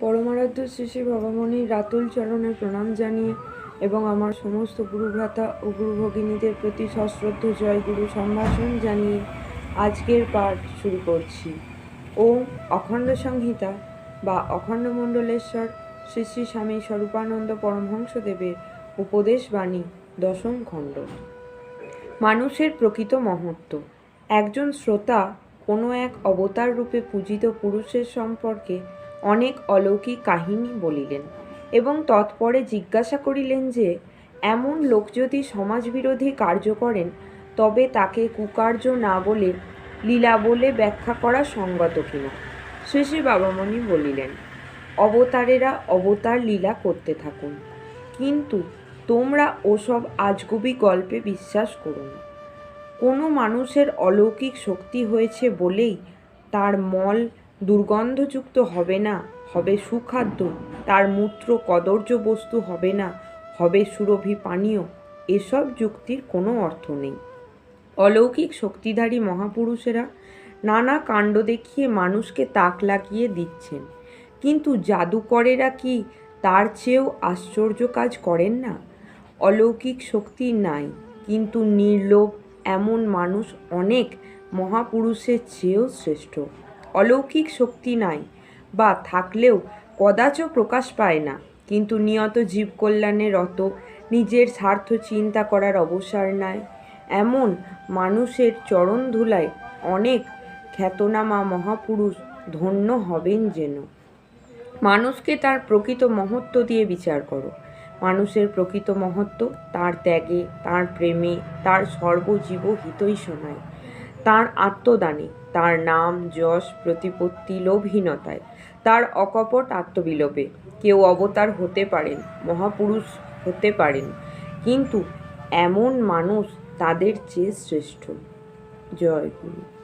পরমারাধ্য শ্রী ভবামণির রাতুল চরণে প্রণাম জানিয়ে এবং আমার সমস্ত গুরুভ্রাতা ও গুরু ভগিনীদের প্রতি সশ্রদ্ধ জয় গুরু সম্ভাষণ জানিয়ে আজকের পাঠ শুরু করছি। ওম অখণ্ড সংহিতা বা অখণ্ড মণ্ডলেশ্বর শ্রী শ্রী স্বামী স্বরূপানন্দ পরমহংসদেবের উপদেশ বাণী, দশম খণ্ড। মানুষের প্রকৃত মহত্ব। একজন শ্রোতা কোনো এক অবতার রূপে পূজিত পুরুষের সম্পর্কে অনেক অলৌকিক কাহিনী বলিলেন এবং তৎপরে জিজ্ঞাসা করিলেন যে, এমন লোক যদি সমাজবিরোধী কার্য করেন, তবে তাকে কুকার্য না বলে লীলা বলে ব্যাখ্যা করা সঙ্গত কিনা? শ্রী বাবামণি বলিলেন, অবতারেরা অবতার লীলা করতে থাকুন, কিন্তু তোমরা ওসব আজগুবি গল্পে বিশ্বাস করো না। কোনো মানুষের অলৌকিক শক্তি হয়েছে বলেই তার মল দুর্গন্ধযুক্ত হবে না, হবে সুখাদ্য। তার মূত্র কদর্য বস্তু হবে না, হবে সুরভি পানীয়। এসব যুক্তির কোনো অর্থ নেই। অলৌকিক শক্তিধারী মহাপুরুষেরা নানা কাণ্ড দেখিয়ে মানুষকে তাক লাগিয়ে দিচ্ছেন। কিন্তু জাদুকরেরা কি তার চেয়েও আশ্চর্য কাজ করেন না? অলৌকিক শক্তি নাই, কিন্তু নির্লোভ এমন মানুষ অনেক মহাপুরুষের চেয়েও শ্রেষ্ঠ। অলৌকিক শক্তি নাই বা থাকলেও কদাচ প্রকাশ পায় না। কিন্তু নিয়ত জীব কল্যাণে রত, নিজের স্বার্থ চিন্তা করার অবসর নাই। এমন মানুষের চরণ ধুলায় অনেক খ্যাতনামা মহাপুরুষ ধন্য হবেন যেন। মানুষকে তার প্রকৃত মহত্ব দিয়ে বিচার করো। মানুষের প্রকৃত মহত্ব তার ত্যাগে, তার প্রেমে, তার সর্বজীব হিতই শোনায়। তার আত্মদানে তার নাম যশ প্রতিপত্তি লোভীনতায় তার অকপট আত্মবিলোপে কেউ অবতার হতে পারেন, মহাপুরুষ হতে পারেন, কিন্তু এমন মানুষ তাদের চেয়ে শ্রেষ্ঠ। জয় গুরু।